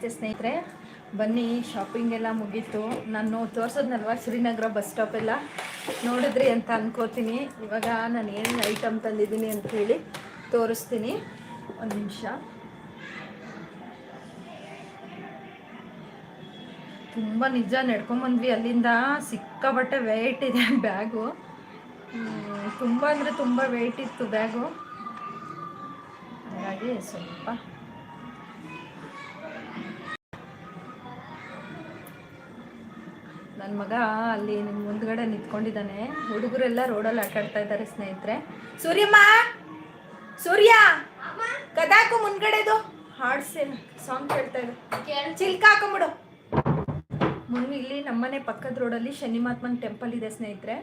ನಮಸ್ತೆ ಸ್ನೇಹಿತರೆ. ಬನ್ನಿ ಶಾಪಿಂಗ್ ಎಲ್ಲ ಮುಗೀತು. ನಾನು ತೋರಿಸೋದ್ನಲ್ವ, ಶ್ರೀನಗರ ಬಸ್ ಸ್ಟಾಪ್ ಎಲ್ಲ? ನೋಡಿದ್ರಿ ಅಂತ ಅನ್ಕೋತೀನಿ. ಇವಾಗ ನಾನು ಏನು ಐಟಮ್ ತಂದಿದ್ದೀನಿ ಅಂತ ಹೇಳಿ ತೋರಿಸ್ತೀನಿ. ಒಂದು ನಿಮಿಷ. ತುಂಬ ನಿಜ ನಡ್ಕೊಂಬಂದ್ವಿ ಅಲ್ಲಿಂದ ಸಿಕ್ಕಾಬಟ್ಟೆ ವೆಯ್ಟ್ ಇದೆ ಬ್ಯಾಗು ತುಂಬ ಅಂದರೆ ತುಂಬ ವೆಯ್ಟ್ ಇತ್ತು ಬ್ಯಾಗು ಹಾಗಾಗಿ ಸ್ವಲ್ಪ ನನ್ನ ಮಗ ಅಲ್ಲಿ ನಿಮ್ಮ ಮುಂದ್ಗಡೆ ನಿಂತ್ಕೊಂಡಿದ್ದಾನೆ. ಹುಡುಗರೆಲ್ಲ ರೋಡಲ್ಲಿ ಆಟಾಡ್ತಾ ಇದ್ದಾರೆ ಸ್ನೇಹಿತರೆ. ಸೂರ್ಯಮ್ಮ! ಸೂರ್ಯ! ಕದಾಕು ಮುಂದ್ಗಡೆದು. ಹಾಡ್ಸೇನು ಸಾಂಗ್ ಕೇಳ್ತಾ ಇದೆ ಚಿಲ್ಕ ಹಾಕೊಂಬಿಡು. ಮುನ್ ಇಲ್ಲಿ ನಮ್ಮನೆ ಪಕ್ಕದ ರೋಡಲ್ಲಿ ಶನಿ ಮಹಾತ್ಮನ್ ಟೆಂಪಲ್ ಇದೆ ಸ್ನೇಹಿತರೆ.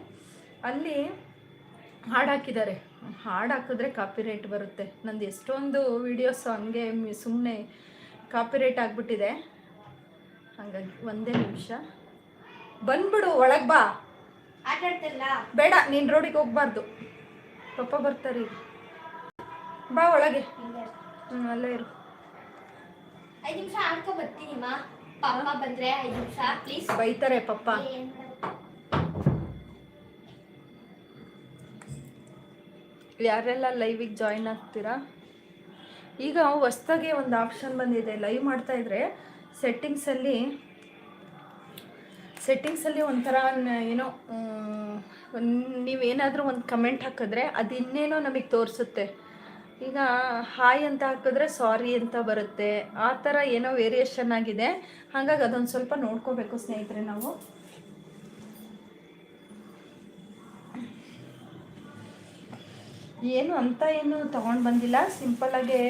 ಅಲ್ಲಿ ಹಾಡು ಹಾಕಿದ್ದಾರೆ. ಹಾಡು ಹಾಕಿದ್ರೆ ಕಾಪಿರೈಟ್ ಬರುತ್ತೆ. ನಂದು ಎಷ್ಟೊಂದು ವೀಡಿಯೋಸ್ ಹಂಗೆ ಸುಮ್ಮನೆ ಕಾಪಿರೈಟ್ ಆಗಿಬಿಟ್ಟಿದೆ. ಹಾಗಾಗಿ ಒಂದೇ ನಿಮಿಷ. ಬಂದ್ಬಿಡು ಒಳಗೆ ಬಾ. ಬೇಡ ನೀನು ರೋಡಿಗೆ ಹೋಗ್ಬಾರ್ದು. ಪಪ್ಪ ಬರ್ತಾರೆ. ಬಾ ಒಳಗೆ. ಹ್ಞೂ ಅಲ್ಲೇ ಇರು. ಐದು ನಿಮಿಷ ಆಡ್ಕೊ ಬರ್ತೀನಿ ಮಾ. ಪಾಪ ಬಂದ್ರೆ ಐದು ನಿಮಿಷ ಪ್ಲೀಸ್ ಬೈತಾರೆ ಪಪ್ಪ. ಯಾರೆಲ್ಲ ಲೈವಿಗೆ ಜಾಯಿನ್ ಆಗ್ತೀರಾ? ಈಗ ಹೊಸ್ದಾಗೆ ಒಂದು ಆಪ್ಷನ್ ಬಂದಿದೆ. ಲೈವ್ ಮಾಡ್ತಾ ಇದ್ರೆ ಸೆಟ್ಟಿಂಗ್ಸಲ್ಲಿ ಸೆಟ್ಟಿಂಗ್ಸಲ್ಲಿ ಒಂಥರ ಏನೋ ನೀವೇನಾದರೂ ಒಂದು ಕಮೆಂಟ್ ಹಾಕಿದ್ರೆ ಅದು ಇನ್ನೇನೋ ನಮಗೆ ತೋರಿಸುತ್ತೆ. ಈಗ ಹಾಯ್ ಅಂತ ಹಾಕಿದ್ರೆ ಸಾರಿ ಅಂತ ಬರುತ್ತೆ. ಆ ಥರ ಏನೋ ವೇರಿಯೇಷನ್ ಆಗಿದೆ. ಹಾಗಾಗಿ ಅದೊಂದು ಸ್ವಲ್ಪ ನೋಡ್ಕೋಬೇಕು ಸ್ನೇಹಿತರೆ ನಾವು. ಏನು ಅಂತ ಏನು ತಗೊಂಡು ಬಂದಿಲ್ಲ. ಸಿಂಪಲ್ಲಾಗೆ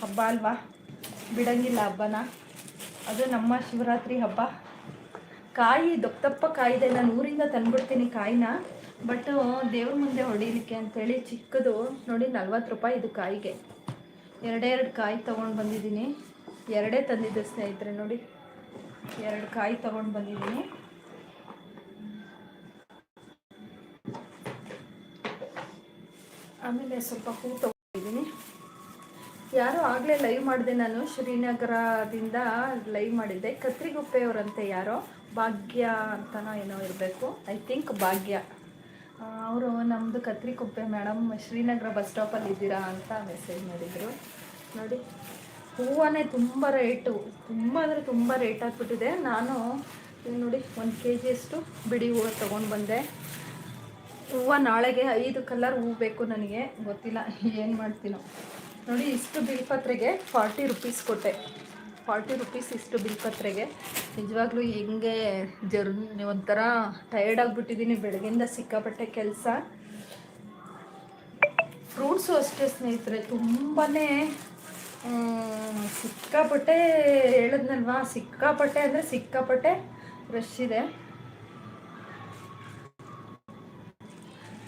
ಹಬ್ಬ ಅಲ್ವಾ? ಬಿಡಂಗಿಲ್ಲ ಹಬ್ಬನ. ಅದು ನಮ್ಮ ಶಿವರಾತ್ರಿ ಹಬ್ಬ. ಕಾಯಿ ದಪ್ಪ ಕಾಯಿದೆ ನಾನು ಊರಿಂದ ತಂದ್ಬಿಡ್ತೀನಿ ಕಾಯಿನ. ಬಟ್ ದೇವ್ರ ಮುಂದೆ ಹೊಡಿಲಿಕ್ಕೆ ಅಂತೇಳಿ ಚಿಕ್ಕದು, ನೋಡಿ ನಲ್ವತ್ತು ರೂಪಾಯಿ ಇದು ಕಾಯಿಗೆ. ಎರಡೇ ಎರಡು ಕಾಯಿ ತೊಗೊಂಡು ಬಂದಿದ್ದೀನಿ. ಎರಡೇ ತಂದಿದ್ದೆ ಸ್ನೇಹಿತರೆ, ನೋಡಿ. ಎರಡು ಕಾಯಿ ತೊಗೊಂಡು ಬಂದಿದ್ದೀನಿ. ಆಮೇಲೆ ಸ್ವಲ್ಪ ಹೂ ತೊಗೊಂಡಿದ್ದೀನಿ. ಯಾರೋ ಆಗಲೇ ಲೈವ್ ಮಾಡಿದೆ ನಾನು ಶ್ರೀನಗರದಿಂದ ಲೈವ್ ಮಾಡಿದ್ದೆ. ಕತ್ರಿಗುಪ್ಪೆಯವರಂತೆ ಯಾರೋ. ಭಾಗ್ಯ ಅಂತನೋ ಏನೋ ಇರಬೇಕು. ಐ ಥಿಂಕ್ ಭಾಗ್ಯ. ಅವರು ನಮ್ಮದು ಕತ್ರಿ ಕುಪ್ಪೆ ಮೇಡಮ್, ಶ್ರೀನಗರ ಬಸ್ ಸ್ಟಾಪಲ್ಲಿ ಇದ್ದೀರಾ ಅಂತ ಮೆಸೇಜ್ ಮಾಡಿದರು. ನೋಡಿ, ಹೂವನೇ ತುಂಬ ರೇಟು ತುಂಬ ಅಂದರೆ ತುಂಬ ರೇಟ್ ಆಗಿಬಿಟ್ಟಿದೆ. ನಾನು ನೋಡಿ, ಒಂದು ಕೆ ಜಿಯಷ್ಟು ಬಿಡಿ ಹೂವು ತೊಗೊಂಡು ಬಂದೆ. ಹೂವು ನಾಳೆಗೆ ಐದು ಕಲರ್ ಹೂವು ಬೇಕು ನನಗೆ. ಗೊತ್ತಿಲ್ಲ, ಏನು ಮಾಡ್ತೀನೋ. ನೋಡಿ, ಇಷ್ಟು ಬಿಲ್ಪತ್ರೆಗೆ ಫಾರ್ಟಿ ರುಪೀಸ್ ಕೊಟ್ಟೆ. ಫಾರ್ಟಿ ರುಪೀಸ್ ಇಷ್ಟು ಬಿಲ್ಪತ್ರೆಗೆ ನಿಜವಾಗ್ಲೂ ಹೆಂಗೆ ಜರ್ ಒಂಥರ ಟಯರ್ಡ್ ಆಗಿಬಿಟ್ಟಿದ್ದೀನಿ ಬೆಳಗಿಂದ ಸಿಕ್ಕಾಪಟ್ಟೆ ಕೆಲಸ. ಫ್ರೂಟ್ಸು ಅಷ್ಟೇ ಸ್ನೇಹಿತರೆ ತುಂಬಾ ಸಿಕ್ಕಾಪಟ್ಟೆ ಹೇಳಿದ್ನಲ್ವಾ? ಸಿಕ್ಕಾಪಟ್ಟೆ ಅಂದರೆ ಸಿಕ್ಕಾಪಟ್ಟೆ ರಶ್ ಇದೆ.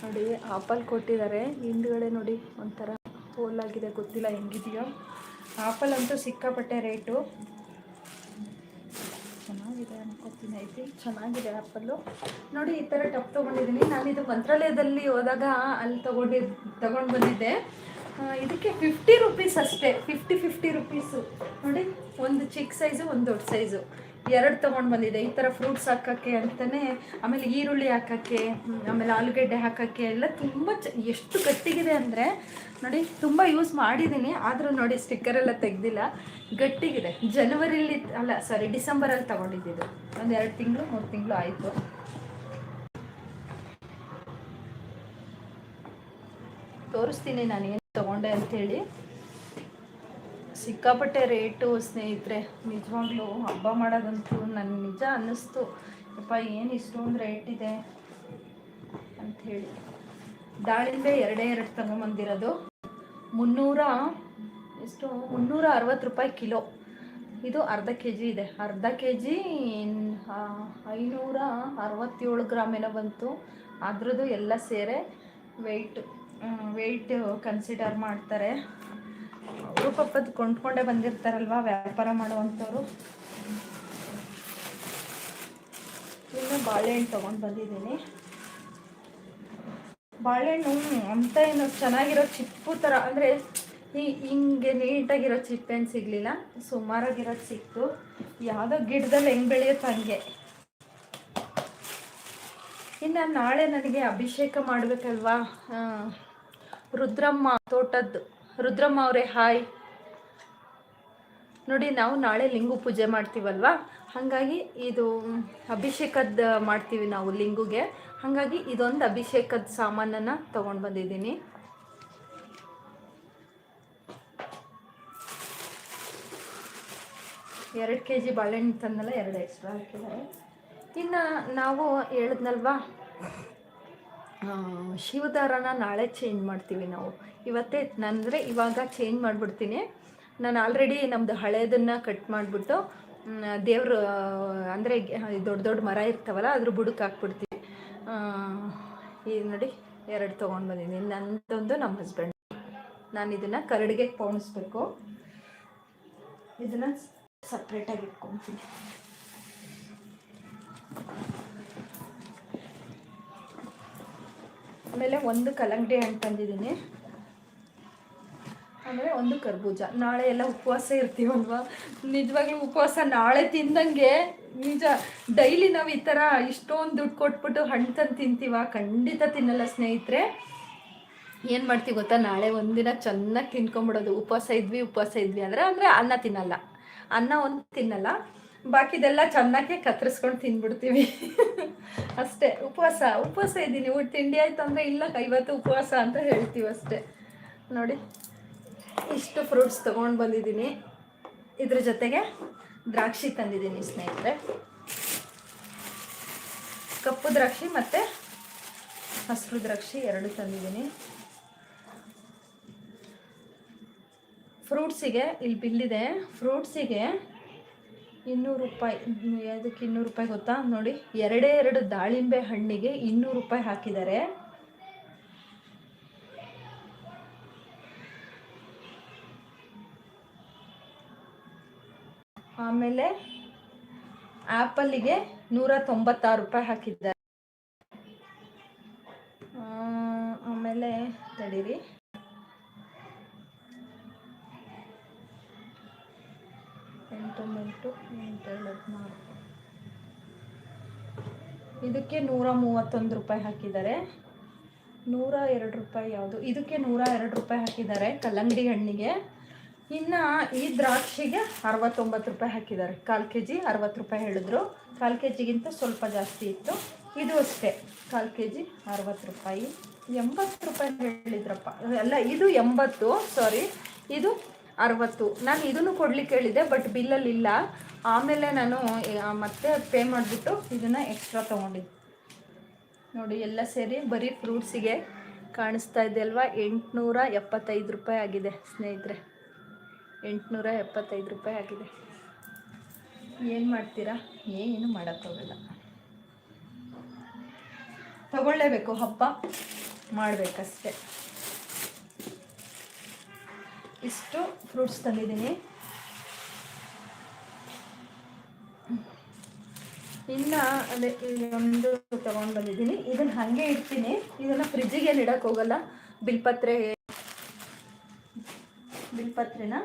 ನೋಡಿ ಆಪಲ್ ಕೊಟ್ಟಿದ್ದಾರೆ. ಹಿಂದ್ಗಡೆ ನೋಡಿ, ಒಂಥರ ಹೋಲಾಗಿದೆ ಗೊತ್ತಿಲ್ಲ, ಹೆಂಗಿದೆಯೋ. ಆಪಲ್ ಅಂತೂ ಸಿಕ್ಕಾಪಟ್ಟೆ ರೇಟು ಚೆನ್ನಾಗಿದೆ ಅನ್ಕೋತೀನಿ ಐತಿ ಚೆನ್ನಾಗಿದೆ ಆ್ಯಪಲ್ಲು ನೋಡಿ, ಈ ಥರ ಟಪ್ ತೊಗೊಂಡಿದ್ದೀನಿ. ನಾನಿದು ಮಂತ್ರಾಲಯದಲ್ಲಿ ಹೋದಾಗ ಅಲ್ಲಿ ತೊಗೊಂಡಿ, ತೊಗೊಂಡು ಬಂದಿದ್ದೆ. ಇದಕ್ಕೆ ಫಿಫ್ಟಿ ರುಪೀಸ್ ಅಷ್ಟೇ. ಫಿಫ್ಟಿ ಫಿಫ್ಟಿ ರುಪೀಸು ನೋಡಿ, ಒಂದು ಚಿಕ್ಕ ಸೈಜು ಒಂದು ದೊಡ್ಡ ಸೈಜು ಎರಡು ತೊಗೊಂಡು ಬಂದಿದೆ. ಈ ಥರ ಫ್ರೂಟ್ಸ್ ಹಾಕೋಕ್ಕೆ ಅಂತಲೇ ಆಮೇಲೆ ಈರುಳ್ಳಿ ಹಾಕೋಕ್ಕೆ ಆಮೇಲೆ ಆಲೂಗಡ್ಡೆ ಹಾಕೋಕ್ಕೆ ಎಲ್ಲ ತುಂಬ ಚ, ಎಷ್ಟು ಗಟ್ಟಿಗಿದೆ ಅಂದರೆ, ನೋಡಿ, ತುಂಬ ಯೂಸ್ ಮಾಡಿದ್ದೀನಿ ಆದರೂ ನೋಡಿ ಸ್ಟಿಕ್ಕರ್ ತೆಗೆದಿಲ್ಲ. ಗಟ್ಟಿಗಿದೆ. ಜನವರಿಲಿ, ಅಲ್ಲ ಸಾರಿ ಡಿಸೆಂಬರಲ್ಲಿ ತೊಗೊಂಡಿದ್ದು ಒಂದು ಎರಡು ತಿಂಗಳು, ಮೂರು ತಿಂಗಳು ಆಯಿತು. ತೋರಿಸ್ತೀನಿ ನಾನು ಏನು ತೊಗೊಂಡೆ ಅಂಥೇಳಿ ಸಿಕ್ಕಾಪಟ್ಟೆ ರೇಟು ಸ್ನೇಹಿತರೆ, ನಿಜವಾಗ್ಲೂ ಹಬ್ಬ ಮಾಡೋದಂತೂ ನನ್ನ ನಿಜ ಅನ್ನಿಸ್ತು. ಅಪ್ಪ ಏನು ಇಷ್ಟೊಂದು ರೇಟ್ ಇದೆ ಅಂಥೇಳಿ. ದಾಳಿಂಬೆ ಎರಡೇ ಎರಡು ತಗೊಂಬಂದಿರೋದು. ಮುನ್ನೂರ ಎಷ್ಟು? ಮುನ್ನೂರ ಅರವತ್ತು ರೂಪಾಯಿ ಕಿಲೋ. ಇದು ಅರ್ಧ ಕೆ ಜಿ ಇದೆ. ಅರ್ಧ ಕೆ ಜಿ ಐನೂರ ಅರವತ್ತೇಳು ಗ್ರಾಮ್ ಏನೋ ಬಂತು. ಅದ್ರದ್ದು ಎಲ್ಲ ಸೇರೆ ವೆಯ್ಟ್ ವೆಯ್ಟ್ ಕನ್ಸಿಡರ್ ಮಾಡ್ತಾರೆ. ಕೊಂಡ್ಕೊಂಡೆ ಕೊಂಡ್ಕೊಂಡೇ ಬಂದಿರ್ತಾರಲ್ವ ವ್ಯಾಪಾರ ಮಾಡುವಂಥವ್ರು? ಇನ್ನು ಬಾಳೆಹಣ್ಣು ತೊಗೊಂಡು ಬಂದಿದ್ದೀನಿ. ಬಾಳೆಹಣ್ಣು, ಅಂತ ಏನು ಚೆನ್ನಾಗಿರೋ ಚಿಪ್ಪು ಥರ, ಅಂದರೆ ಈ ಹಿಂಗೆ ನೀಟಾಗಿರೋ ಚಿಪ್ಪೆನ್ ಸಿಗಲಿಲ್ಲ. ಸುಮಾರಾಗಿರೋದು ಸಿಕ್ತು ಯಾವುದೋ ಗಿಡದಲ್ಲಿ ಹೆಂಗೆ ಬೆಳೆಯುತ್ತೆ ಹಂಗೆ. ಇನ್ನು ನಾಳೆ ನನಗೆ ಅಭಿಷೇಕ ಮಾಡಬೇಕಲ್ವಾ? ರುದ್ರಮ್ಮ ತೋಟದ್ದು. ರುದ್ರಮ್ಮ ಅವರೇ, ಹಾಯ್. ನೋಡಿ, ನಾವು ನಾಳೆ ಲಿಂಗು ಪೂಜೆ ಮಾಡ್ತೀವಲ್ವಾ? ಹಾಗಾಗಿ ಇದು ಅಭಿಷೇಕದ ಮಾಡ್ತೀವಿ ನಾವು ಲಿಂಗುಗೆ. ಹಾಗಾಗಿ ಇದೊಂದು ಅಭಿಷೇಕದ ಸಾಮಾನನ್ನು ತಗೊಂಡು ಬಂದಿದ್ದೀನಿ. ಎರಡು ಕೆ ಜಿ ಬಾಳೆಹಣ್ಣು ತಂದಲ್ಲ, ಎರಡು ಎಕ್ಸ್ಟ್ರಾ ಹಾಕಿದ್ದಾರೆ. ಇನ್ನು ನಾವು ಹೇಳಿದ್ನಲ್ವಾ? ಶಿವದಾರನ ನಾಳೆ ಚೇಂಜ್ ಮಾಡ್ತೀವಿ ನಾವು. ಇವತ್ತೇ ಅಂದರೆ ಇವಾಗ ಚೇಂಜ್ ಮಾಡಿಬಿಡ್ತೀನಿ. ನಾನು ಆಲ್ರೆಡಿ ನಮ್ಮದು ಹಳೇದನ್ನು ಕಟ್ ಮಾಡಿಬಿಟ್ಟು ದೇವ್ರ ಅಂದರೆ ದೊಡ್ಡ ದೊಡ್ಡ ಮರ ಇರ್ತಾವಲ್ಲ, ಅದ್ರ ಬುಡಕ್ಕೆ ಹಾಕ್ಬಿಡ್ತೀವಿ. ಈಗ ನೋಡಿ ಎರಡು ತೊಗೊಂಡು ಬಂದಿದ್ದೀನಿ. ನಂದೊಂದು ನಮ್ಮ ಹಸ್ಬೆಂಡ್ ನಾನು ಇದನ್ನು ಕರಡಿಗೆ ಪೌಣಿಸ್ಬೇಕು. ಇದನ್ನು ಸಪ್ರೇಟಾಗಿ ಇಟ್ಕೊತೀನಿ. ಆಮೇಲೆ ಒಂದು ಕಲಂಗಡಿ ಹಣ್ಣು ತಂದಿದ್ದೀನಿ. ಆಮೇಲೆ ಒಂದು ಕರ್ಬೂಜ. ನಾಳೆ ಎಲ್ಲ ಉಪವಾಸ ಇರ್ತೀವಲ್ವಾ? ನಿಜವಾಗ್ಲೂ ಉಪವಾಸ ನಾಳೆ ತಿಂದಂಗೆ ನಿಜ, ಡೈಲಿ ನಾವು ಈ ಥರ ಇಷ್ಟೊಂದು ದುಡ್ಡು ಕೊಟ್ಬಿಟ್ಟು ಹಣ್ಣು ತಂದು ತಿಂತೀವ? ಖಂಡಿತ ತಿನ್ನಲ್ಲ ಸ್ನೇಹಿತರೆ. ಏನು ಮಾಡ್ತೀವಿ ಗೊತ್ತಾ? ನಾಳೆ ಒಂದಿನ ಚೆನ್ನಾಗಿ ತಿನ್ಕೊಂಬಿಡೋದು. ಉಪವಾಸ ಇದ್ವಿ ಉಪವಾಸ ಇದ್ವಿ ಅಂದರೆ ಅಂದರೆ ಅನ್ನ ತಿನ್ನಲ್ಲ. ಅನ್ನ ಒಂದು ತಿನ್ನಲ್ಲ. ಬಾಕಿದೆಲ್ಲ ಚೆನ್ನಾಗಿ ಕತ್ತರಿಸ್ಕೊಂಡು ತಿನ್ಬಿಡ್ತೀವಿ. ಅಷ್ಟೇ, ಉಪವಾಸ ಉಪವಾಸ ಇದ್ದೀನಿ ಊಟ ತಿಂಡಿ ಆಯ್ತು ಅಂದರೆ ಇಲ್ಲ ಇವತ್ತು ಉಪವಾಸ ಅಂತ ಹೇಳ್ತೀವಿ ಅಷ್ಟೇ. ನೋಡಿ, ಇಷ್ಟು ಫ್ರೂಟ್ಸ್ ತೊಗೊಂಡು ಬಂದಿದ್ದೀನಿ ಇದ್ರ ಜೊತೆಗೆ ದ್ರಾಕ್ಷಿ ತಂದಿದ್ದೀನಿ ಸ್ನೇಹಿತರೆ. ಕಪ್ಪು ದ್ರಾಕ್ಷಿ ಮತ್ತು ಹಸಿರು ದ್ರಾಕ್ಷಿ ಎರಡು ತಂದಿದ್ದೀನಿ ಫ್ರೂಟ್ಸಿಗೆ ಇಲ್ಲಿ ಬಿಲ್ಲಿದೆ. ಫ್ರೂಟ್ಸಿಗೆ ಇನ್ನೂರು ರೂಪಾಯಿ ಅದಕ್ಕೆ ಇನ್ನೂರು ರೂಪಾಯಿ ಗೊತ್ತಾ? ನೋಡಿ, ಎರಡೇ ಎರಡು ದಾಳಿಂಬೆ ಹಣ್ಣಿಗೆ ಇನ್ನೂರು ರೂಪಾಯಿ ಹಾಕಿದ್ದಾರೆ. ಆಮೇಲೆ ಆ್ಯಪಲ್ಲಿಗೆ ನೂರ ತೊಂಬತ್ತಾರು ರೂಪಾಯಿ ಹಾಕಿದ್ದಾರೆ. ನೂರ ಮೂವತ್ತೊಂದು ರೂಪಾಯಿ ಹಾಕಿದ್ದಾರೆ. ನೂರ ಎರಡು ರೂಪಾಯಿ ಯಾವುದು? ಇದಕ್ಕೆ ನೂರ ಎರಡು ರೂಪಾಯಿ ಹಾಕಿದ್ದಾರೆ ಕಲ್ಲಂಗಡಿ ಹಣ್ಣಿಗೆ. ಇನ್ನು ಈ ದ್ರಾಕ್ಷಿಗೆ ಅರವತ್ತೊಂಬತ್ತು ರೂಪಾಯಿ ಹಾಕಿದ್ದಾರೆ. ಕಾಲು ಕೆ ಜಿ ಅರವತ್ತು ರೂಪಾಯಿ ಹೇಳಿದ್ರು. ಕಾಲು ಕೆ ಜಿಗಿಂತ ಸ್ವಲ್ಪ ಜಾಸ್ತಿ ಇತ್ತು. ಇದು ಅಷ್ಟೇ. ಕಾಲು ಕೆ ಜಿ ಅರವತ್ತು ರೂಪಾಯಿ. ಎಂಬತ್ತು ರೂಪಾಯಿ ಹೇಳಿದ್ರಪ್ಪ. ಅಲ್ಲ, ಇದು ಎಂಬತ್ತು ಸಾರಿ ಇದು ಅರವತ್ತು. ನಾನು ಇದನ್ನು ಕೊಡ್ಲಿಕ್ಕೆ ಹೇಳಿದೆ ಬಟ್ ಬಿಲ್ಲಲ್ಲಿ ಇಲ್ಲ ಆಮೇಲೆ ನಾನು ಮತ್ತೆ ಪೇ ಮಾಡಿಬಿಟ್ಟು ಇದನ್ನು ಎಕ್ಸ್ಟ್ರಾ ತೊಗೊಂಡಿದ್ದೆ. ನೋಡಿ, ಎಲ್ಲ ಸೇರಿ ಬರೀ ಫ್ರೂಟ್ಸಿಗೆ ಕಾಣಿಸ್ತಾ ಇದೆ ಅಲ್ವಾ? ಎಂಟುನೂರ ಎಪ್ಪತ್ತೈದು ರೂಪಾಯಿ ಆಗಿದೆ ಸ್ನೇಹಿತರೆ. ಎಂಟುನೂರ ಎಪ್ಪತ್ತೈದು ರೂಪಾಯಿ ಆಗಿದೆ. ಏನು ಮಾಡ್ತೀರಾ? ಏನು ಮಾಡೋಕ್ಕಾಗಲ್ಲ. ತಗೊಳ್ಳೇಬೇಕು, ಹಬ್ಬ ಮಾಡಬೇಕಷ್ಟೆ. ಇಷ್ಟು ಫ್ರೂಟ್ಸ್ ತಂದಿದ್ದೀನಿ. ಇನ್ನು ಅದೇ ಒಂದು ತಗೊಂಡು ಬಂದಿದ್ದೀನಿ. ಇದನ್ನ ಹಾಗೆ ಇಡ್ತೀನಿ. ಇದನ್ನ ಫ್ರಿಜ್ಜಿಗೆ ಇಡಕ್ಕೆ ಹೋಗಲ್ಲ. ಬಿಲ್ಪತ್ರೆ ಬಿಲ್ಪತ್ರೆನ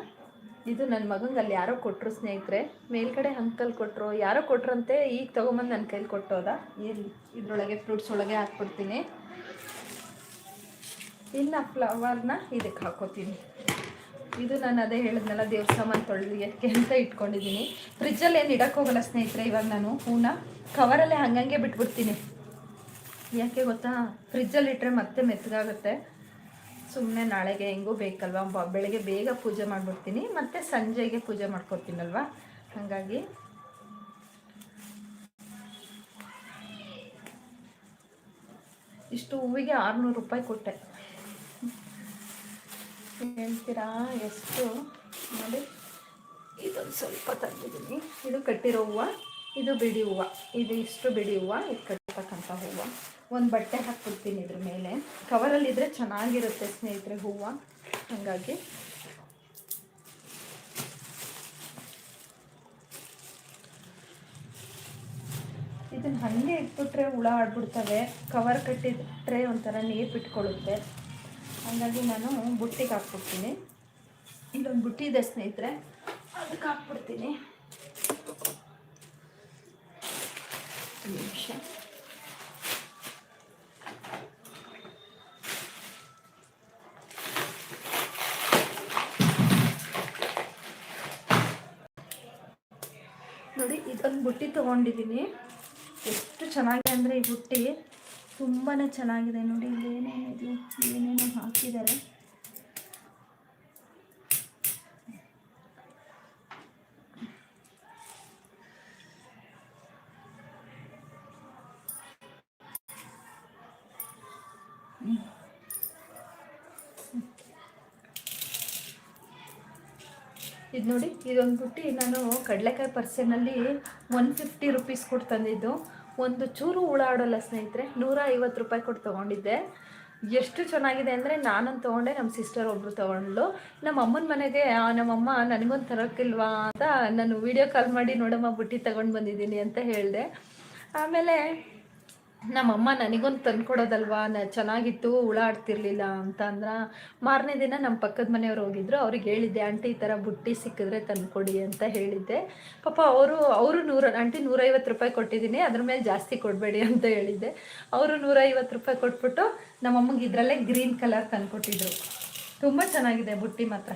ಇದು ನನ್ನ ಮಗಂಗೆ ಅಲ್ಲಿ ಯಾರೋ ಕೊಟ್ಟರು ಸ್ನೇಹಿತರೆ. ಮೇಲ್ಗಡೆ ಅಂಕಲ್ ಕೊಟ್ಟರು ಯಾರೋ ಕೊಟ್ರಂತೆ, ಈಗ ತೊಗೊಂಬಂದು ನನ್ನ ಕೈಲಿ ಕೊಟ್ಟೋದ? ಇಲ್ಲಿ ಇದ್ರೊಳಗೆ ಫ್ರೂಟ್ಸ್ ಒಳಗೆ ಹಾಕ್ಬಿಡ್ತೀನಿ. ಇನ್ನು ಫ್ಲವರ್ನ ಇದಕ್ಕೆ ಹಾಕೋತೀನಿ. ಇದು ನಾನು ಅದೇ ಹೇಳಿದ್ನಲ್ಲ ದೇವ್ರ ಸಾಮಾನು ಯಾಕೆ ಅಂತ ಇಟ್ಕೊಂಡಿದ್ದೀನಿ. ಫ್ರಿಜ್ಜಲ್ಲಿ ಏನು ಇಡಕ್ಕೆ ಹೋಗಲ್ಲ ಸ್ನೇಹಿತರೆ, ಇವಾಗ ನಾನು ಹೂನ ಕವರಲ್ಲೇ ಹಂಗಂಗೆ ಬಿಟ್ಬಿಡ್ತೀನಿ. ಯಾಕೆ ಗೊತ್ತಾ? ಫ್ರಿಜ್ಜಲ್ಲಿ ಇಟ್ಟರೆ ಮತ್ತೆ ಮೆತ್ತಗಾಗುತ್ತೆ. ಸುಮ್ಮನೆ ನಾಳೆಗೆ ಹೆಂಗೂ ಬೇಕಲ್ವಾ? ಬೆಳಗ್ಗೆ ಬೇಗ ಪೂಜೆ ಮಾಡಿಬಿಡ್ತೀನಿ. ಮತ್ತು ಸಂಜೆಗೆ ಪೂಜೆ ಮಾಡ್ಕೊತೀನಲ್ವಾ ಹಾಗಾಗಿ ಇಷ್ಟು ಹೂವಿಗೆ ಆರುನೂರು ರೂಪಾಯಿ ಕೊಟ್ಟೆ. ಹೇಳ್ತೀರಾ? ಎಷ್ಟು? ನೋಡಿ. ಇದೊಂದು ಸ್ವಲ್ಪ ತಂದಿದ್ದೀನಿ. ಇದು ಕಟ್ಟಿರೋ ಹೂವು, ಇದು ಬಿಡಿ ಹೂವು. ಇದು ಇಷ್ಟು ಬಿಡಿ ಹೂವು, ಇದು ಕಟ್ಟತಕ್ಕಂಥ ಹೂವು. ಒಂದು ಬಟ್ಟೆ ಹಾಕ್ಬಿಡ್ತೀನಿ ಇದ್ರ ಮೇಲೆ. ಕವರಲ್ಲಿ ಇದ್ರೆ ಚೆನ್ನಾಗಿರುತ್ತೆ ಸ್ನೇಹಿತರೆ ಹೂವು. ಹಾಗಾಗಿ. ಇದನ್ನ ಹಾಗೆ ಇಟ್ಬಿಟ್ರೆ ಹುಳ ಆಡ್ಬಿಡ್ತವೆ. ಕವರ್ ಕಟ್ಟಿಟ್ರೆ ಒಂಥರ ನೀರು ಬಿಟ್ಕೊಳ್ಳುತ್ತೆ ಹಾಗಾಗಿ ನಾನು ಬುಟ್ಟಿಗೆ ಹಾಕ್ಬಿಡ್ತೀನಿ. ಇಲ್ಲೊಂದು ಬುಟ್ಟಿ ಇದೆ ಸ್ನೇಹಿತರೆ, ಅದಕ್ಕೆ ಹಾಕ್ಬಿಡ್ತೀನಿ. ನಿಮಿಷ. ನೋಡಿ, ಇದೊಂದು ಬುಟ್ಟಿ ತೊಗೊಂಡಿದ್ದೀನಿ. ಎಷ್ಟು ಚೆನ್ನಾಗಿದೆ ಅಂದರೆ ಈ ಬುಟ್ಟಿ. ತುಂಬಾ ಚೆನ್ನಾಗಿದೆ ನೋಡಿ ಇಲ್ಲಿ ಏನೇನಿದೆ ಏನೇನೋ ಹಾಕಿದ್ದಾರೆ. ಇದು ನೋಡಿ, ಇದೊಂದು ಬುಟ್ಟಿ ನಾನು ಕಡಲೆಕಾಯಿ ಪರ್ಸೆನಲ್ಲಿ ಒನ್ ಫಿಫ್ಟಿ ರುಪೀಸ್ ಕೊಟ್ಟು ತಂದಿದ್ದು. ಒಂದು ಚೂರು ಹುಳ ಸ್ನೇಹಿತರೆ ನೂರ ಐವತ್ತು ರೂಪಾಯಿ ಕೊಟ್ಟು ತೊಗೊಂಡಿದ್ದೆ. ಎಷ್ಟು ಚೆನ್ನಾಗಿದೆ ಅಂದರೆ ನಾನೊಂದು ತೊಗೊಂಡೆ, ನಮ್ಮ ಸಿಸ್ಟರ್ ಒಬ್ಬರು ತೊಗೊಂಡ್ಲು ನಮ್ಮ ಅಮ್ಮನ ಮನೆಗೆ ನಮ್ಮಮ್ಮ ನನಗೊಂದು ತರೋಕ್ಕಿಲ್ವಾ ಅಂತ ನಾನು ವೀಡಿಯೋ ಕಾಲ್ ಮಾಡಿ ನೋಡಮ್ಮ ಬುಟ್ಟಿ ತೊಗೊಂಡು ಬಂದಿದ್ದೀನಿ ಅಂತ ಹೇಳಿದೆ. ಆಮೇಲೆ ನಮ್ಮಮ್ಮ ನನಗೊಂದು ತಂದ್ಕೊಡೋದಲ್ವಾ? ನ ಚೆನ್ನಾಗಿತ್ತು ಹುಳ ಆಡ್ತಿರ್ಲಿಲ್ಲ ಅಂತ ಅಂದ್ರೆ ಮಾರನೇ ದಿನ ನಮ್ಮ ಪಕ್ಕದ ಮನೆಯವ್ರು ಹೋಗಿದ್ರು. ಅವ್ರಿಗೆ ಹೇಳಿದ್ದೆ, ಆಂಟಿ ಈ ಥರ ಬುಟ್ಟಿ ಸಿಕ್ಕಿದ್ರೆ ತಂದ್ಕೊಡಿ ಅಂತ ಹೇಳಿದ್ದೆ. ಪಾಪ ಅವರು ಅವರು ನೂರ, ಆಂಟಿ ನೂರೈವತ್ತು ರೂಪಾಯಿ ಕೊಟ್ಟಿದ್ದೀನಿ, ಅದ್ರ ಮೇಲೆ ಜಾಸ್ತಿ ಕೊಡಬೇಡಿ ಅಂತ ಹೇಳಿದ್ದೆ. ಅವರು ನೂರೈವತ್ತು ರೂಪಾಯಿ ಕೊಟ್ಬಿಟ್ಟು ನಮ್ಮಮ್ಮಗೆ ಇದರಲ್ಲೇ ಗ್ರೀನ್ ಕಲರ್ ತಂದ್ಕೊಟ್ಟಿದ್ರು. ತುಂಬ ಚೆನ್ನಾಗಿದೆ ಬುಟ್ಟಿ ಮಾತ್ರ.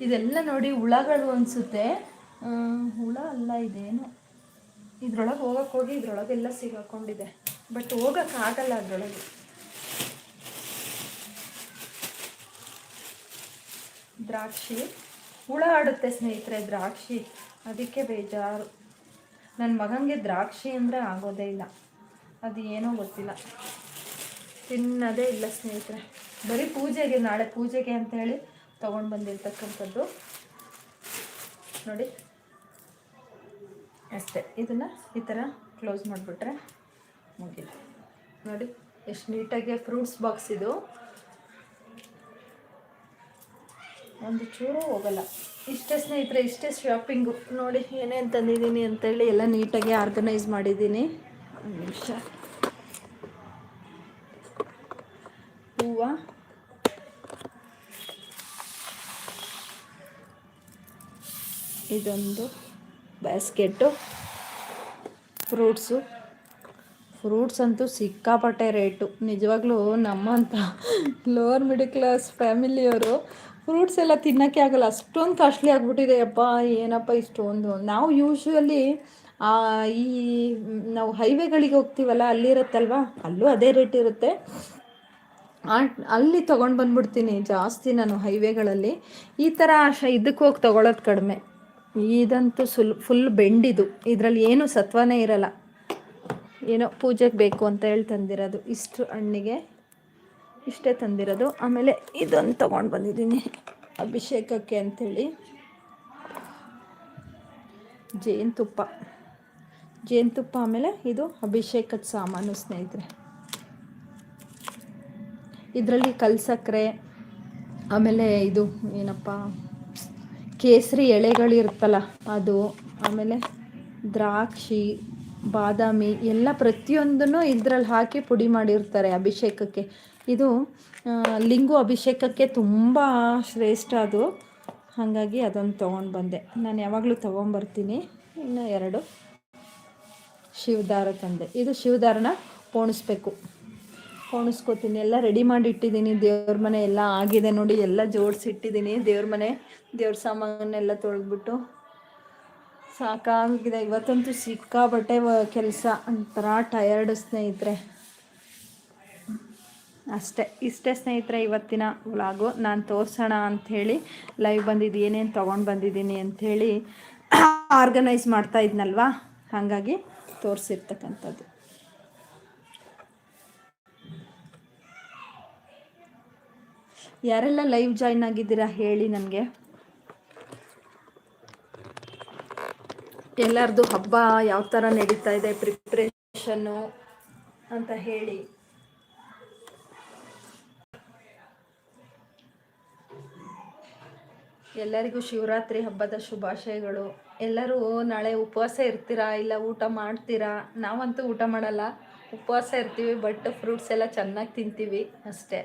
ಇದೆಲ್ಲ ನೋಡಿ ಹುಳಗಳು ಅನಿಸುತ್ತೆ. ಹುಳ ಅಲ್ಲ, ಇದೇನು? ಇದ್ರೊಳಗೆ ಹೋಗಕ್ಕೆ ಹೋಗಿ ಇದ್ರೊಳಗೆಲ್ಲ ಸಿಗಾಕೊಂಡಿದೆ. ಬಟ್ ಹೋಗೋಕ್ಕಾಗಲ್ಲ ಅದರೊಳಗೆ. ದ್ರಾಕ್ಷಿ. ಹುಳ ಆಡುತ್ತೆ ಸ್ನೇಹಿತರೆ, ದ್ರಾಕ್ಷಿ. ಅದಕ್ಕೆ ಬೇಜಾರು. ನನ್ನ ಮಗನಿಗೆ ದ್ರಾಕ್ಷಿ ಅಂದರೆ ಆಗೋದೇ ಇಲ್ಲ. ಅದು ಏನೋ ಗೊತ್ತಿಲ್ಲ. ತಿನ್ನೋದೇ ಇಲ್ಲ ಸ್ನೇಹಿತರೆ. ಬರೀ ಪೂಜೆಗೆ, ನಾಳೆ ಪೂಜೆಗೆ ಅಂತೇಳಿ ತೊಗೊಂಡು ಬಂದಿರ್ತಕ್ಕಂಥದ್ದು. ನೋಡಿ. ಅಷ್ಟೇ. ಇದನ್ನು ಈ ಥರ ಕ್ಲೋಸ್ ಮಾಡಿಬಿಟ್ರೆ ಮುಗಿದು ನೋಡಿ, ಎಷ್ಟು ನೀಟಾಗಿ ಫ್ರೂಟ್ಸ್ ಬಾಕ್ಸ್ ಇದು. ಒಂದು ಚೂರು ಹೋಗಲ್ಲ. ಇಷ್ಟೇ ಸ್ನೇಹಿತರೆ, ಇಷ್ಟೇ ಶಾಪಿಂಗು ನೋಡಿ ಏನೇನು ತಂದಿದ್ದೀನಿ ಅಂತೇಳಿ ಎಲ್ಲ ನೀಟಾಗಿ ಆರ್ಗನೈಸ್ ಮಾಡಿದ್ದೀನಿ. ಒಂದು ನಿಮಿಷ. ಹೂವು. ಇದೊಂದು ಬ್ಯಾಸ್ಕೆಟ್ಟು ಫ್ರೂಟ್ಸು ಫ್ರೂಟ್ಸ್ ಅಂತೂ ಸಿಕ್ಕಾಪಟ್ಟೆ ರೇಟು ನಿಜವಾಗ್ಲೂ ನಮ್ಮಂಥ ಲೋವರ್ ಮಿಡಲ್ ಕ್ಲಾಸ್ ಫ್ಯಾಮಿಲಿಯವರು ಫ್ರೂಟ್ಸ್ ಎಲ್ಲ ತಿನ್ನೋಕ್ಕೆ ಆಗಲ್ಲ. ಅಷ್ಟೊಂದು ಕಾಸ್ಟ್ಲಿ ಆಗಿಬಿಟ್ಟಿದೆ. ಅಪ್ಪ ಏನಪ್ಪ ಇಷ್ಟೊಂದು. ನಾವು ಯೂಶ್ವಲಿ ಈ, ನಾವು ಹೈವೇಗಳಿಗೆ ಹೋಗ್ತೀವಲ್ಲ, ಅಲ್ಲಿರುತ್ತಲ್ವಾ? ಅಲ್ಲೂ ಅದೇ ರೇಟ್ ಇರುತ್ತೆ. ಅಲ್ಲಿ ತೊಗೊಂಡು ಬಂದ್ಬಿಡ್ತೀನಿ ಜಾಸ್ತಿ ನಾನು ಹೈವೇಗಳಲ್ಲಿ ಈ ಥರ ಇದಕ್ಕೆ ಹೋಗಿ ತೊಗೊಳೋದು ಕಡಿಮೆ. ಇದಂತೂ ಸುಲ್ ಫುಲ್ ಬೆಂಡಿದು. ಇದರಲ್ಲಿ ಏನು ಸತ್ವನೇ ಇರಲ್ಲ. ಏನೋ ಪೂಜೆಗೆ ಬೇಕು ಅಂತ ಹೇಳಿ ತಂದಿರೋದು. ಇಷ್ಟು ಹಣ್ಣಿಗೆ ಇಷ್ಟೇ ತಂದಿರೋದು. ಆಮೇಲೆ ಇದೊಂದು ತೊಗೊಂಡು ಬಂದಿದ್ದೀನಿ. ಅಭಿಷೇಕಕ್ಕೆ ಅಂಥೇಳಿ ಜೇನುತುಪ್ಪ. ಜೇನುತುಪ್ಪ ಆಮೇಲೆ ಇದು ಅಭಿಷೇಕದ ಸಾಮಾನು ಸ್ನೇಹಿತರೆ. ಇದರಲ್ಲಿ ಕಲ್ಸಕ್ಕರೆ ಆಮೇಲೆ ಇದು ಏನಪ್ಪ? ಕೇಸರಿ ಎಳೆಗಳಿರುತ್ತಲ್ಲ ಅದು, ಆಮೇಲೆ ದ್ರಾಕ್ಷಿ, ಬಾದಾಮಿ ಎಲ್ಲ ಪ್ರತಿಯೊಂದನ್ನು ಇದರಲ್ಲಿ ಹಾಕಿ ಪುಡಿ ಮಾಡಿರ್ತಾರೆ ಅಭಿಷೇಕಕ್ಕೆ. ಇದು ಲಿಂಗು ಅಭಿಷೇಕಕ್ಕೆ ತುಂಬ ಶ್ರೇಷ್ಠ ಅದು. ಹಾಗಾಗಿ ಅದೊಂದು ತೊಗೊಂಡು ಬಂದೆ. ನಾನು ಯಾವಾಗಲೂ ತೊಗೊಂಬರ್ತೀನಿ. ಇನ್ನು ಎರಡು ಶಿವದಾರ ತಂದೆ. ಇದು ಶಿವದಾರನ ಪೋಣಿಸ್ಬೇಕು. ಪೋಣಿಸ್ಕೋತೀನಿ ಎಲ್ಲ ರೆಡಿ ಮಾಡಿ ಇಟ್ಟಿದ್ದೀನಿ. ದೇವ್ರ ಮನೆ ಎಲ್ಲ ಆಗಿದೆ ನೋಡಿ, ಎಲ್ಲ ಜೋಡಿಸಿಟ್ಟಿದ್ದೀನಿ. ದೇವ್ರ ಮನೆ, ದೇವ್ರ ಸಾಮಾನೆಲ್ಲ ತೊಳೆದ್ಬಿಟ್ಟು ಸಾಕಾಗಿದೆ. ಇವತ್ತಂತೂ ಸಿಕ್ಕಾಬಟ್ಟೆ ಕೆಲಸ. ಒಂಥರ ಟಯರ್ಡ್ ಸ್ನೇಹಿತರೆ. ಅಷ್ಟೇ, ಇಷ್ಟೇ ಸ್ನೇಹಿತರೆ ಇವತ್ತಿನ ವ್ಲಾಗು ನಾನು ತೋರಿಸೋಣ ಅಂಥೇಳಿ ಲೈವ್ ಬಂದಿದ್ದು, ಏನೇನು ತೊಗೊಂಡು ಬಂದಿದ್ದೀನಿ ಅಂಥೇಳಿ ಆರ್ಗನೈಸ್ ಮಾಡ್ತಾ ಇದ್ನಲ್ವಾ? ಹಾಗಾಗಿ ತೋರಿಸಿರ್ತಕ್ಕಂಥದ್ದು. ಯಾರೆಲ್ಲ ಲೈವ್ ಜಾಯ್ನ್ ಆಗಿದ್ದೀರಾ ಹೇಳಿ ನನಗೆ. ಎಲ್ಲರದು ಹಬ್ಬ ಯಾವ ಥರ ನಡೀತಾ ಇದೆ ಪ್ರಿಪ್ರೇಷನ್ನು ಅಂತ ಹೇಳಿ. ಎಲ್ಲರಿಗೂ ಶಿವರಾತ್ರಿ ಹಬ್ಬದ ಶುಭಾಶಯಗಳು. ಎಲ್ಲರೂ ನಾಳೆ ಉಪವಾಸ ಇರ್ತೀರಾ ಇಲ್ಲ ಊಟ ಮಾಡ್ತೀರಾ? ನಾವಂತೂ ಊಟ ಮಾಡಲ್ಲ, ಉಪವಾಸ ಇರ್ತೀವಿ ಬಟ್ ಫ್ರೂಟ್ಸ್ ಎಲ್ಲ ಚೆನ್ನಾಗಿ ತಿಂತೀವಿ ಅಷ್ಟೇ.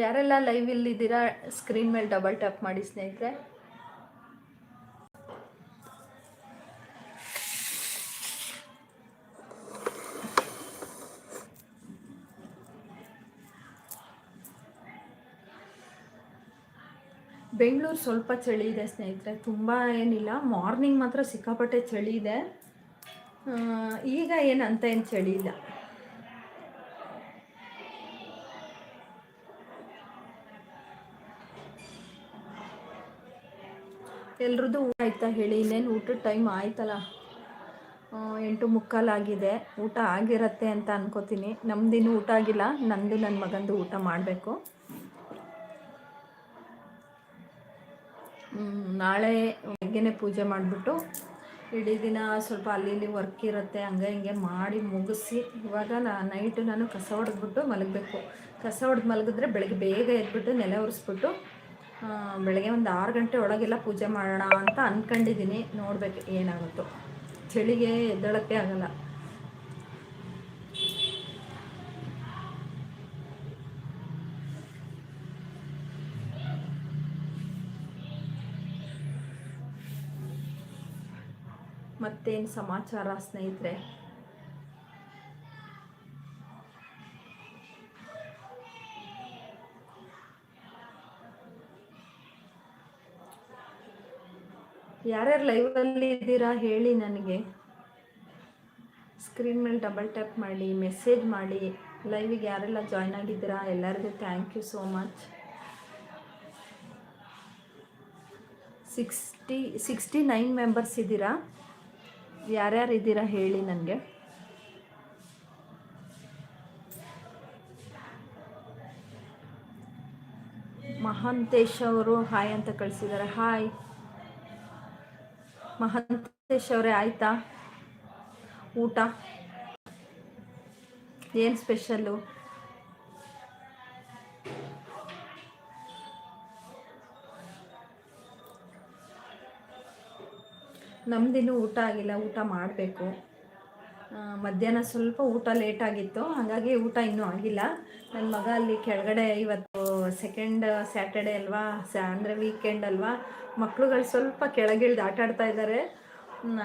ಯಾರೆಲ್ಲ ಲೈವ್ ಇಲ್ಲಿದ್ದೀರಾ ಸ್ಕ್ರೀನ್ ಮೇಲೆ ಡಬಲ್ ಟ್ಯಾಪ್ ಮಾಡಿ ಸ್ನೇಹಿತರೆ? ಬೆಂಗಳೂರು ಸ್ವಲ್ಪ ಚಳಿ ಇದೆ ಸ್ನೇಹಿತರೆ, ತುಂಬ ಏನಿಲ್ಲ. ಮಾರ್ನಿಂಗ್ ಮಾತ್ರ ಸಿಕ್ಕಾಪಟ್ಟೆ ಚಳಿ ಇದೆ. ಈಗ ಏನು ಅಂತ ಏನು ಚಳಿ ಇಲ್ಲ. ಎಲ್ರದ್ದು ಊಟ ಆಯ್ತಾ ಹೇಳಿ? ಇನ್ನೇನು ಊಟದ ಟೈಮ್ ಆಯ್ತಲ್ಲ. ಎಂಟು ಮುಕ್ಕಾಲಾಗಿದೆ ಊಟ ಆಗಿರತ್ತೆ ಅಂತ ಅನ್ಕೋತೀನಿ. ನಮ್ದಿನ್ನೂ ಊಟ ಆಗಿಲ್ಲ. ನಂದು ನನ್ನ ಮಗಂದು ಊಟ ಮಾಡಬೇಕು. ನಾಳೆ ಬೆಳಗ್ಗೆನೆ ಪೂಜೆ ಮಾಡಿಬಿಟ್ಟು ಇಡೀ ದಿನ ಸ್ವಲ್ಪ ಅಲ್ಲಿ ಇಲ್ಲಿ ವರ್ಕ್ ಇರುತ್ತೆ, ಹಂಗೆ ಹಿಂಗೆ ಮಾಡಿ ಮುಗಿಸಿ ಇವಾಗ ನಾ ನೈಟು ನಾನು ಕಸ ಹೊಡೆದ್ಬಿಟ್ಟು ಮಲಗಬೇಕು. ಕಸ ಹೊಡೆದು ಮಲಗಿದ್ರೆ ಬೆಳಗ್ಗೆ ಬೇಗ ಎದ್ಬಿಟ್ಟು ನೆಲೆ ಒರೆಸ್ಬಿಟ್ಟು ಬೆಳಗ್ಗೆ ಒಂದು ಆರು ಗಂಟೆ ಒಳಗೆಲ್ಲ ಪೂಜೆ ಮಾಡೋಣ ಅಂತ ಅಂದ್ಕೊಂಡಿದ್ದೀನಿ ನೋಡಬೇಕು ಏನಾಗುತ್ತೋ. ಚಳಿಗೆ ಎದ್ದಳಕ್ಕೆ ಆಗಲ್ಲ. ಮತ್ತೇನು ಸಮಾಚಾರ ಸ್ನೇಹಿತರೆ? ಯಾರ್ಯಾರು ಲೈವಲ್ಲಿ ಇದ್ದೀರಾ ಹೇಳಿ ನನಗೆ. ಸ್ಕ್ರೀನ್ ಮೇಲೆ ಡಬಲ್ ಟ್ಯಾಪ್ ಮಾಡಿ ಮೆಸೇಜ್ ಮಾಡಿ. ಲೈವಿಗೆ ಯಾರೆಲ್ಲ ಜಾಯ್ನ್ ಆಗಿದ್ದೀರಾ ಎಲ್ಲರಿಗೂ thank you so much sixty sixty nine members ಇದ್ದೀರಾ? ಯಾರ್ಯಾರು ಇದ್ದೀರಾ ಹೇಳಿ ನನಗೆ. ಮಹಾಂತೇಶ್ ಅವರು ಹಾಯ್ ಅಂತ ಕಳಿಸಿದ್ದಾರೆ. ಹಾಯ್ ಮಹಾಂತೇಶ್ ಅವರೇ, ಆಯ್ತಾ? ಊಟ? ಏನು ಸ್ಪೆಷಲ್ಲು? ನಮ್ದಿನ್ನೂ ಊಟ ಆಗಿಲ್ಲ, ಊಟ ಮಾಡಬೇಕು. ಮಧ್ಯಾಹ್ನ ಸ್ವಲ್ಪ ಊಟ ಲೇಟ್ ಆಗಿತ್ತು, ಹಾಗಾಗಿ ಊಟ ಇನ್ನೂ ಆಗಿಲ್ಲ. ನನ್ನ ಮಗ ಅಲ್ಲಿ ಕೆಳಗಡೆ ಇವತ್ತು ಸೆಕೆಂಡ್ ಸ್ಯಾಟರ್ಡೆ ಅಲ್ವಾ? ಸ್ಯಾ ಅಂದರೆ ವೀಕೆಂಡ್ ಅಲ್ವಾ? ಮಕ್ಳುಗಳು ಸ್ವಲ್ಪ ಕೆಳಗಿಳ್ದು ಆಟ ಆಡ್ತಾ ಇದ್ದಾರೆ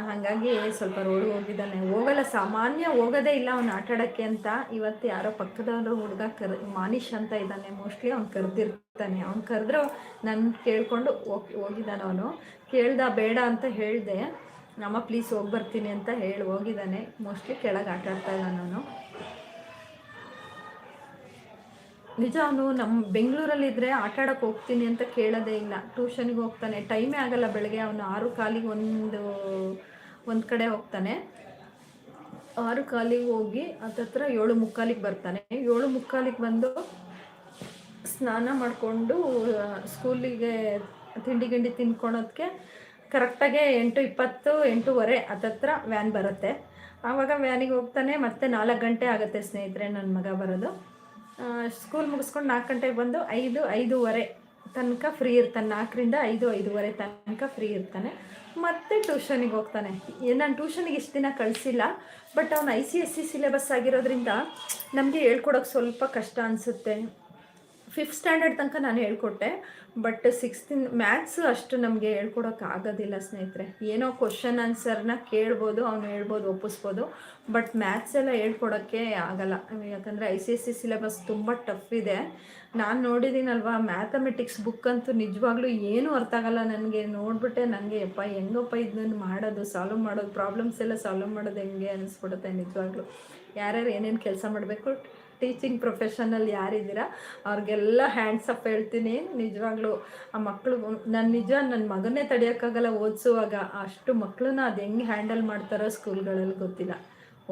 ಹಾಗಾಗಿ ಸ್ವಲ್ಪ ರೋಡ್ ಹೋಗಿದ್ದಾನೆ. ಹೋಗಲ್ಲ, ಸಾಮಾನ್ಯ ಹೋಗೋದೇ ಇಲ್ಲ ಅವ್ನು ಆಟ ಆಡೋಕ್ಕೆ ಅಂತ. ಇವತ್ತು ಯಾರೋ ಪಕ್ಕದವರು ಹುಡುಗ ಕರ್, ಮಾನಿಶ್ ಅಂತ ಇದ್ದಾನೆ. ಮೋಸ್ಟ್ಲಿ ಅವ್ನು ಕರೆದಿರ್ತಾನೆ. ಅವ್ನು ಕರೆದ್ರು ನನ್ನ ಕೇಳಿಕೊಂಡು ಹೋಗಿ, ಹೋಗಿದ್ದಾನೆ ಅವನು. ಕೇಳ್ದ, ಬೇಡ ಅಂತ ಹೇಳಿದೆ. ನಮ್ಮ ಪ್ಲೀಸ್ ಹೋಗಿ ಬರ್ತೀನಿ ಅಂತ ಹೇಳಿ ಹೋಗಿದ್ದಾನೆ. ಮೋಸ್ಟ್ಲಿ ಕೆಳಗೆ ಆಟ ಆಡ್ತಾ ಇದ್ದಾನೆ ನಿಜ ಅವನು ನಮ್ಮ ಬೆಂಗಳೂರಲ್ಲಿದ್ದರೆ ಆಟ ಹೋಗ್ತೀನಿ ಅಂತ ಕೇಳೋದೇ ಇಲ್ಲ. ಟ್ಯೂಷನ್ಗೆ ಹೋಗ್ತಾನೆ. ಟೈಮೇ ಆಗಲ್ಲ ಬೆಳಗ್ಗೆ. ಅವನು ಆರು ಕಾಲಿಗೆ ಒಂದು ಒಂದು ಕಡೆ ಹೋಗ್ತಾನೆ. ಆರು ಕಾಲಿಗೆ ಹೋಗಿ ಹತ್ತತ್ರ ಏಳು ಮುಕ್ಕಾಲಿಗೆ ಬರ್ತಾನೆ. ಏಳು ಮುಕ್ಕಾಲಿಗೆ ಬಂದು ಸ್ನಾನ ಮಾಡಿಕೊಂಡು, ಸ್ಕೂಲಿಗೆ ತಿಂಡಿ ಗಿಂಡಿ ತಿನ್ಕೊಳೋದಕ್ಕೆ ಕರೆಕ್ಟಾಗೆ ಎಂಟು ಇಪ್ಪತ್ತು, ಎಂಟೂವರೆ ಹತ್ತತ್ರ ವ್ಯಾನ್ ಬರುತ್ತೆ. ಆವಾಗ ವ್ಯಾನಿಗೆ ಹೋಗ್ತಾನೆ. ಮತ್ತೆ ನಾಲ್ಕು ಗಂಟೆ ಆಗುತ್ತೆ ಸ್ನೇಹಿತರೆ ನನ್ನ ಮಗ ಬರೋದು. ಸ್ಕೂಲ್ ಮುಗಿಸ್ಕೊಂಡು ನಾಲ್ಕು ಗಂಟೆಗೆ ಬಂದು ಐದು, ಐದೂವರೆ ತನಕ ಫ್ರೀ ಇರ್ತಾನೆ. ನಾಲ್ಕರಿಂದ ಐದು, ಐದೂವರೆ ತನಕ ಫ್ರೀ ಇರ್ತಾನೆ. ಮತ್ತೆ ಟ್ಯೂಷನಿಗೆ ಹೋಗ್ತಾನೆ. ನಾನು ಟ್ಯೂಷನಿಗೆ ಇಷ್ಟು ದಿನ ಕಳಿಸಿಲ್ಲ ಬಟ್ ಅವನು I C S C syllabus ಆಗಿರೋದ್ರಿಂದ ನಮಗೆ ಹೇಳ್ಕೊಡೋಕೆ ಸ್ವಲ್ಪ ಕಷ್ಟ ಅನಿಸುತ್ತೆ. ಫಿಫ್ತ್ ಸ್ಟ್ಯಾಂಡರ್ಡ್ ತನಕ ನಾನು ಹೇಳ್ಕೊಟ್ಟೆ ಬಟ್ ಸಿಕ್ಸ್ತಿನ್ ಮ್ಯಾಥ್ಸ್ ಅಷ್ಟು ನಮಗೆ ಹೇಳ್ಕೊಡೋಕೆ ಆಗೋದಿಲ್ಲ ಸ್ನೇಹಿತರೆ. ಏನೋ ಕ್ವಶನ್ ಆನ್ಸರ್ನ ಕೇಳ್ಬೋದು, ಅವ್ನು ಹೇಳ್ಬೋದು, ಒಪ್ಪಿಸ್ಬೋದು ಬಟ್ ಮ್ಯಾಥ್ಸ್ ಎಲ್ಲ ಹೇಳ್ಕೊಡೋಕ್ಕೆ ಆಗಲ್ಲ. ಯಾಕಂದರೆ I C S C syllabus ತುಂಬ ಟಫ್ ಇದೆ. ನಾನು ನೋಡಿದ್ದೀನಲ್ವಾ ಮ್ಯಾಥಮೆಟಿಕ್ಸ್ ಬುಕ್ ಅಂತೂ ನಿಜವಾಗ್ಲೂ ಏನೂ ಅರ್ಥ ಆಗಲ್ಲ ನನಗೆ. ನೋಡ್ಬಿಟ್ಟೆ ನನಗೆ ಯಪ್ಪ, ಹೆಂಗಪ್ಪ ಇದನ್ನು ಮಾಡೋದು? ಸಾಲ್ವ್ ಮಾಡೋದು? ಪ್ರಾಬ್ಲಮ್ಸ್ ಎಲ್ಲ ಸಾಲ್ವ್ ಮಾಡೋದು ಹೆಂಗೆ? ಅನಿಸ್ಬಿಡುತ್ತೆ ನಿಜವಾಗ್ಲೂ. ಯಾರ್ಯಾರು ಏನೇನು ಕೆಲಸ ಮಾಡಬೇಕು ಟೀಚಿಂಗ್ ಪ್ರೊಫೆಷನಲ್ ಯಾರಿದ್ದೀರಾ, ಅವ್ರಿಗೆಲ್ಲ ಹ್ಯಾಂಡ್ಸ್ ಅಪ್ ಹೇಳ್ತೀನಿ. ನಿಜವಾಗ್ಲೂ ಆ ಮಕ್ಕಳು ನನ್ನ ನಿಜ ನನ್ನ ಮಗನೇ ತಡೆಯೋಕ್ಕಾಗಲ್ಲ ಓದಿಸುವಾಗ. ಅಷ್ಟು ಮಕ್ಕಳನ್ನ ಅದು ಹೆಂಗೆ ಹ್ಯಾಂಡಲ್ ಮಾಡ್ತಾರೋ ಸ್ಕೂಲ್ಗಳಲ್ಲಿ ಗೊತ್ತಿಲ್ಲ.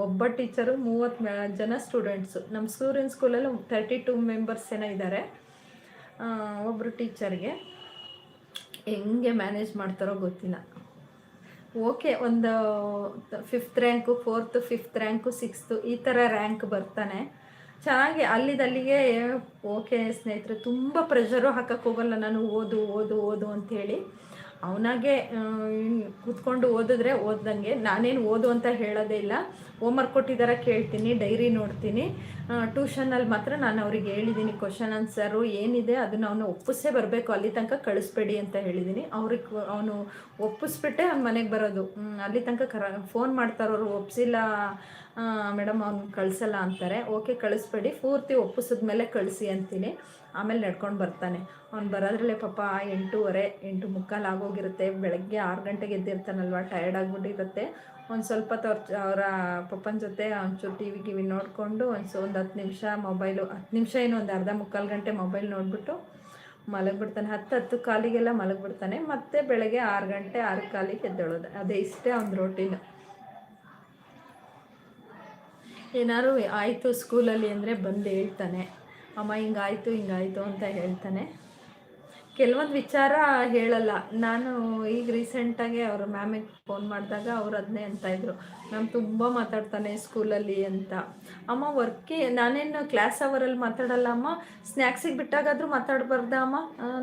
ಒಬ್ಬ ಟೀಚರು ಮೂವತ್ತು ಜನ ಸ್ಟೂಡೆಂಟ್ಸು ನಮ್ಮ ಸೂರ್ಯನ್ ಸ್ಕೂಲಲ್ಲಿ ತರ್ಟಿ ಟೂ ಮೆಂಬರ್ಸ್ ಏನೋ ಇದ್ದಾರೆ ಒಬ್ಬರು ಟೀಚರ್ಗೆ ಹೆಂಗೆ ಮ್ಯಾನೇಜ್ ಮಾಡ್ತಾರೋ ಗೊತ್ತಿಲ್ಲ. ಓಕೆ, ಒಂದು fifth rank fourth fifth rank sixth ಈ ಥರ ರ್ಯಾಂಕ್ ಬರ್ತಾನೆ. ಚೆನ್ನಾಗಿ ಅಲ್ಲಿದಲ್ಲಿಗೆ ಓಕೆ ಸ್ನೇಹಿತರೆ ತುಂಬ ಪ್ರೆಷರು ಹಾಕಕ್ಕೆ ಹೋಗಲ್ಲ ನಾನು ಓದು ಓದು ಓದು ಅಂಥೇಳಿ ಅವನಾಗೆ ಕೂತ್ಕೊಂಡು ಓದಿದ್ರೆ ಓದ್ದಂಗೆ. ನಾನೇನು ಓದು ಅಂತ ಹೇಳೋದೇ ಇಲ್ಲ. ಹೋಮ್ವರ್ಕ್ ಕೊಟ್ಟಿದ್ದಾರೆ ಕೇಳ್ತೀನಿ ಡೈರಿ ನೋಡ್ತೀನಿ. ಟ್ಯೂಷನಲ್ಲಿ ಮಾತ್ರ ನಾನು ಅವ್ರಿಗೆ ಹೇಳಿದ್ದೀನಿ ಕ್ವಶನ್ ಆನ್ಸರು ಏನಿದೆ ಅದನ್ನು ಅವನು ಒಪ್ಪಿಸೇ ಬರಬೇಕು. ಅಲ್ಲಿ ತನಕ ಕಳಿಸ್ಬೇಡಿ ಅಂತ ಹೇಳಿದ್ದೀನಿ ಅವ್ರಿಗೆ, ಅವನು ಒಪ್ಪಿಸ್ಬಿಟ್ಟೆ ಅವ್ನು ಮನೆಗೆ ಬರೋದು. ಅಲ್ಲಿ ತನಕ ಕರ ಫೋನ್ ಮಾಡ್ತಾರವ್ರು ಒಪ್ಪಿಸಿಲ್ಲ ಮೇಡಮ್, ಅವ್ನು ಕಳಿಸಲ್ಲ ಅಂತಾರೆ. ಓಕೆ, ಕಳಿಸ್ಬೇಡಿ. ಪೂರ್ತಿ ಒಪ್ಪಿಸಿದ್ಮೇಲೆ ಕಳಿಸಿ ಅಂತೀನಿ. ಆಮೇಲೆ ನಡ್ಕೊಂಡು ಬರ್ತಾನೆ. ಅವ್ನು ಬರೋದ್ರಲ್ಲೇ ಪಾಪ ಎಂಟೂವರೆ, ಎಂಟು ಮುಕ್ಕಾಲು ಆಗೋಗಿರುತ್ತೆ. ಬೆಳಗ್ಗೆ ಆರು ಗಂಟೆಗೆ ಎದ್ದಿರ್ತಾನಲ್ವ ಟಯರ್ಡ್ ಆಗಿಬಿಟ್ಟಿರುತ್ತೆ. ಒಂದು ಸ್ವಲ್ಪ ಹೊತ್ತು ಅವ್ರ ಅವರ ಪಪ್ಪನ ಜೊತೆ ಒಂಚೂರು ಟಿ ವಿ ಗಿವಿ ನೋಡಿಕೊಂಡು ಒಂದು ಒಂದು ಹತ್ತು ನಿಮಿಷ ಮೊಬೈಲು, ಹತ್ತು ನಿಮಿಷ ಏನು ಒಂದು ಅರ್ಧ ಮುಕ್ಕಾಲು ಗಂಟೆ ಮೊಬೈಲ್ ನೋಡಿಬಿಟ್ಟು ಮಲಗಿಬಿಡ್ತಾನೆ. ಹತ್ತು ಹತ್ತು ಕಾಲಿಗೆಲ್ಲ ಮಲಗಿಬಿಡ್ತಾನೆ. ಮತ್ತೆ ಬೆಳಗ್ಗೆ ಆರು ಗಂಟೆ ಆರು ಕಾಲಿಗೆ ಎದ್ದೇಳೋದು. ಅದೇ ಇಷ್ಟೇ ಅವ್ನ ರೋಟೀನು ಏನಾದ್ರು ಆಯಿತು ಸ್ಕೂಲಲ್ಲಿ ಅಂದರೆ ಬಂದು ಹೇಳ್ತಾನೆ. ಅಮ್ಮ, ಹಿಂಗಾಯಿತು, ಹಿಂಗಾಯ್ತು ಅಂತ ಹೇಳ್ತಾನೆ. ಕೆಲವೊಂದು ವಿಚಾರ ಹೇಳಲ್ಲ. ನಾನು ಈಗ ರೀಸೆಂಟಾಗಿ ಅವ್ರ ಮ್ಯಾಮಿಗೆ ಫೋನ್ ಮಾಡಿದಾಗ ಅವ್ರು ಅದನ್ನೇ ಅಂತ ಇದ್ರು. ಮ್ಯಾಮ್ ತುಂಬ ಮಾತಾಡ್ತಾನೆ ಸ್ಕೂಲಲ್ಲಿ ಅಂತ. ಅಮ್ಮ ವರ್ಕಿ ನಾನೇನು ಕ್ಲಾಸ್ ಅವರಲ್ಲಿ ಮಾತಾಡಲ್ಲ ಅಮ್ಮ? ಸ್ನ್ಯಾಕ್ಸಿಗೆ ಬಿಟ್ಟಾಗಾದರೂ ಮಾತಾಡಬಾರ್ದ ಅಮ್ಮ?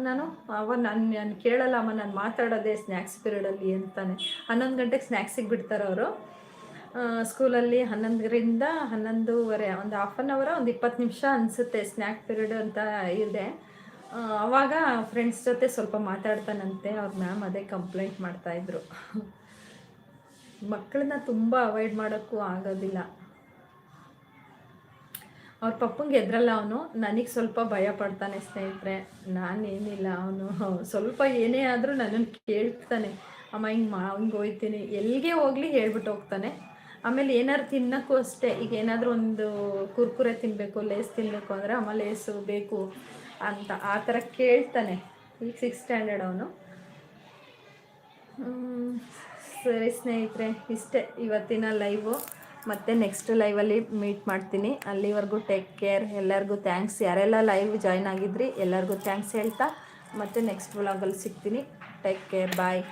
ನಾನು? ಅವ ನಾನು ನಾನು ಕೇಳಲ್ಲ ಅಮ್ಮ, ನಾನು ಮಾತಾಡೋದೇ ಸ್ನ್ಯಾಕ್ಸ್ ಪೀರಿಯಡಲ್ಲಿ ಅಂತಾನೆ. ಹನ್ನೊಂದು ಗಂಟೆಗೆ ಸ್ನ್ಯಾಕ್ಸಿಗೆ ಬಿಡ್ತಾರೆ ಅವರು. ಸ್ಕೂಲಲ್ಲಿ ಹನ್ನೊಂದರಿಂದ ಹನ್ನೊಂದೂವರೆ, ಒಂದು ಹಾಫ್ ಆನ್ ಅವರ ಒಂದು ಇಪ್ಪತ್ತು ನಿಮಿಷ ಅನಿಸುತ್ತೆ ಸ್ನ್ಯಾಕ್ ಪಿರಿಯಡ್ ಅಂತ ಇದೆ. ಆವಾಗ ಫ್ರೆಂಡ್ಸ್ ಜೊತೆ ಸ್ವಲ್ಪ ಮಾತಾಡ್ತಾನಂತೆ, ಅವ್ರ ಮ್ಯಾಮ್ ಅದೇ ಕಂಪ್ಲೇಂಟ್ ಮಾಡ್ತಾಯಿದ್ರು ಮಕ್ಕಳನ್ನ ತುಂಬ ಅವಾಯ್ಡ್ ಮಾಡೋಕ್ಕೂ ಆಗೋದಿಲ್ಲ. ಅವ್ರ ಪಪ್ಪಂಗೆ ಎದ್ರಲ್ಲ ಅವನು, ನನಗೆ ಸ್ವಲ್ಪ ಭಯ ಪಡ್ತಾನೆ ಸ್ನೇಹಿತರೆ. ನಾನೇನಿಲ್ಲ ಅವನು, ಸ್ವಲ್ಪ ಏನೇ ಆದರೂ ನನ್ನನ್ನು ಕೇಳ್ತಾನೆ. ಅಮ್ಮ ಹಿಂಗೆ ಮಾ, ಹಿಂಗೆ ಹೋಗ್ತೀನಿ ಎಲ್ಲಿಗೆ ಹೋಗಲಿ ಹೇಳ್ಬಿಟ್ಟು ಹೋಗ್ತಾನೆ. ಆಮೇಲೆ ಏನಾದ್ರು ತಿನ್ನೋಕ್ಕೂ ಅಷ್ಟೇ. ಈಗ ಏನಾದರೂ ಒಂದು ಕುರ್ಕುರೆ ತಿನ್ನಬೇಕು ಲೇಸ್ ತಿನ್ನಬೇಕು ಅಂದರೆ ಅಮ್ಮ ಲೇಸು ಬೇಕು ಅಂತ ಆ ಥರ ಕೇಳ್ತಾನೆ. ಈಗ ಸಿಕ್ಸ್ ಸ್ಟ್ಯಾಂಡರ್ಡ್ ಅವನು. ಸರಿ ಸ್ನೇಹಿತರೆ, ಇಷ್ಟೇ. ಇವತ್ತಿನ ಲೈವು ಮತ್ತೆ ನೆಕ್ಸ್ಟ್ ಲೈವಲ್ಲಿ ಮೀಟ್ ಮಾಡ್ತೀನಿ. ಅಲ್ಲಿವರೆಗೂ ಟೇಕ್ ಕೇರ್ ಎಲ್ಲರಿಗೂ ಥ್ಯಾಂಕ್ಸ್ ಯಾರೆಲ್ಲ ಲೈವ್ ಜಾಯ್ನ್ ಆಗಿದ್ರಿ, ಎಲ್ಲರಿಗೂ ಥ್ಯಾಂಕ್ಸ್ ಹೇಳ್ತಾ. ಮತ್ತೆ ನೆಕ್ಸ್ಟ್ ವ್ಲಾಗಲ್ಲಿ ಸಿಗ್ತೀನಿ. Take care bye